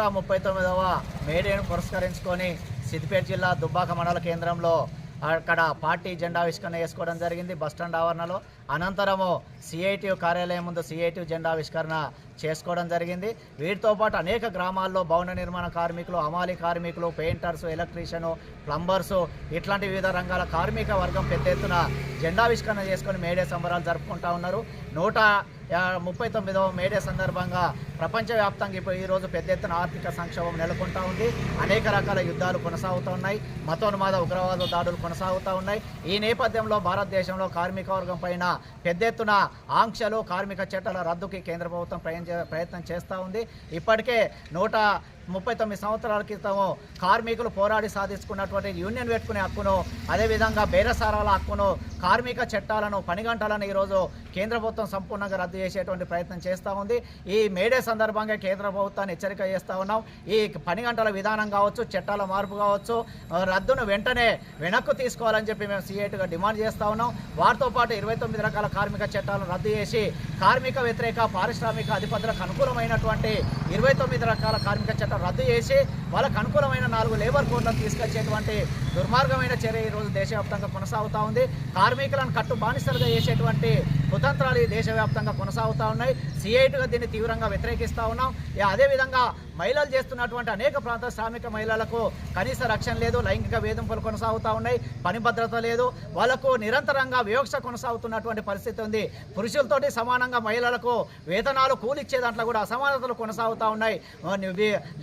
నూట ముప్పై తొమ్మిదవ మేడేను పురస్కరించుకొని సిద్దిపేట జిల్లా దుబ్బాక మండల కేంద్రంలో అక్కడ పార్టీ జెండా ఆవిష్కరణ చేసుకోవడం జరిగింది. బస్టాండ్ ఆవరణలో అనంతరము సిఐటి కార్యాలయం ముందు సిఐటి జెండా ఆవిష్కరణ చేసుకోవడం జరిగింది. వీటితో పాటు అనేక గ్రామాల్లో భవన నిర్మాణ కార్మికులు అమాలి కార్మికులు పెయింటర్స్ ఎలక్ట్రీషియను ప్లంబర్సు ఇట్లాంటి వివిధ రంగాల కార్మిక వర్గం పెద్ద ఎత్తున జెండావిష్కరణ చేసుకొని మేడే సంబరాలు జరుపుకుంటా ఉన్నారు. నూట ముప్పై తొమ్మిదవ మేడే సందర్భంగా ప్రపంచవ్యాప్తంగా ఇప్పుడు ఈరోజు పెద్ద ఎత్తున ఆర్థిక సంక్షోభం నెలకొంటా ఉంది. అనేక రకాల యుద్ధాలు కొనసాగుతూ ఉన్నాయి. మతోన్మాద ఉగ్రవాద దాడులు కొనసాగుతూ ఉన్నాయి. ఈ నేపథ్యంలో భారతదేశంలో కార్మిక వర్గం పైన పెద్ద ఎత్తున ఆంక్షలు కార్మిక చట్టాల రద్దుకి కేంద్ర ప్రభుత్వం ప్రయత్నం చేస్తూ ఉంది. ఇప్పటికే నూట ముప్పై తొమ్మిది సంవత్సరాల క్రితము కార్మికులు పోరాడి సాధించుకున్నటువంటి యూనియన్ పెట్టుకునే హక్కును అదేవిధంగా బేరసారాల హక్కును కార్మిక చట్టాలను పని గంటలను ఈరోజు కేంద్ర ప్రభుత్వం సంపూర్ణంగా రద్దు చేసేటువంటి ప్రయత్నం చేస్తూ ఉంది. ఈ మేడే సందర్భంగా కేంద్ర ప్రభుత్వాన్ని హెచ్చరిక చేస్తూ ఉన్నాం. ఈ పని గంటల విధానం కావచ్చు చట్టాల మార్పు కావచ్చు రద్దును వెంటనే వెనక్కు తీసుకోవాలని చెప్పి మేము సీఐటీగా డిమాండ్ చేస్తూ ఉన్నాం. వారితో పాటు ఇరవై తొమ్మిది రకాల కార్మిక చట్టాలను రద్దు చేసి కార్మిక వ్యతిరేక పారిశ్రామిక అధిపతులకు అనుకూలమైనటువంటి ఇరవై తొమ్మిది రకాల కార్మిక చట్టాలు రద్దు చేసి వాళ్ళకు అనుకూలమైన నాలుగు లేబర్ కోడ్లను తీసుకొచ్చేటువంటి దుర్మార్గమైన చర్య ఈరోజు దేశవ్యాప్తంగా కొనసాగుతూ ఉంది. కార్మికులను కట్టు బానిసలుగా చేసేటువంటి కుతంత్రాలు దేశవ్యాప్తంగా కొనసాగుతూ ఉన్నాయి. సిఐటిగా దీన్ని తీవ్రంగా వ్యతిరేకిస్తూ ఉన్నాం. అదేవిధంగా మహిళలు చేస్తున్నటువంటి అనేక ప్రాంత శ్రామిక మహిళలకు కనీస రక్షణ లేదు లైంగిక వేధింపులు కొనసాగుతూ ఉన్నాయి పని భద్రత లేదు. వాళ్ళకు నిరంతరంగా వివక్ష కొనసాగుతున్నటువంటి పరిస్థితి ఉంది. పురుషులతోటి సమానంగా మహిళలకు వేతనాలు కూలిచ్చే దాంట్లో కూడా అసమానతలు కొనసాగుతూ ఉన్నాయి.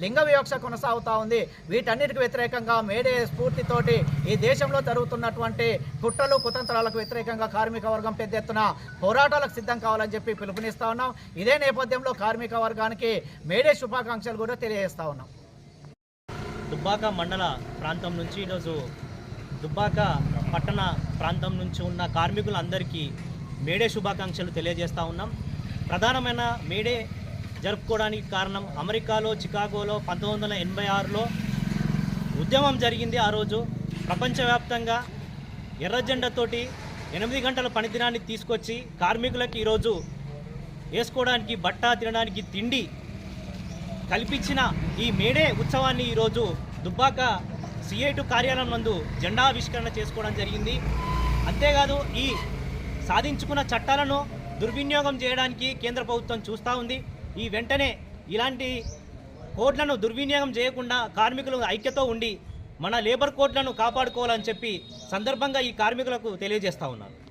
లింగ వివక్ష కొనసాగుతూ ఉంది. వీటన్నిటికి వ్యతిరేకంగా మేడే స్ఫూర్తితోటి ఈ దేశంలో జరుగుతున్నటువంటి కుట్రలు కుతంత్రాలకు వ్యతిరేకంగా కార్మిక వర్గం పెద్ద ఎత్తున పోరాటాలకు సిద్ధం కావాలని చెప్పి పిలుపునిస్తా ఉన్నాం. ఇదే నేపథ్యంలో కార్మిక వర్గానికి మేడే శుభాకాంక్షలు కూడా తెలియజేస్తా ఉన్నాం. దుబ్బాక మండల ప్రాంతం నుంచి ఈరోజు దుబ్బాక పట్టణ ప్రాంతం నుంచి ఉన్న కార్మికులందరికీ మేడే శుభాకాంక్షలు తెలియజేస్తూ ఉన్నాం. ప్రధానమైన మేడే జరుపుకోవడానికి కారణం అమెరికాలో చికాగోలో పంతొమ్మిది వందల ఎనభై ఆరులో ఉద్యమం జరిగింది. ఆ రోజు ప్రపంచవ్యాప్తంగా ఎర్రజెండతోటి ఎనిమిది గంటల పనిదినాన్ని తీసుకొచ్చి కార్మికులకు ఈరోజు వేసుకోవడానికి బట్ట తినడానికి తిండి కల్పించిన ఈ మేడే ఉత్సవాన్ని ఈరోజు దుబ్బాక సిఐటు కార్యాలయం నందు జెండా ఆవిష్కరణ చేసుకోవడం జరిగింది. అంతేకాదు ఈ సాధించుకున్న చట్టాలను దుర్వినియోగం చేయడానికి కేంద్ర ప్రభుత్వం చూస్తూ ఉంది. ఈ వెంటనే ఇలాంటి కోడ్లను దుర్వినియోగం చేయకుండా కార్మికులు ఐక్యతో ఉండి మన లేబర్ కోడ్లను కాపాడుకోవాలని చెప్పి సందర్భంగా ఈ కార్మికులకు తెలియజేస్తా ఉన్నారు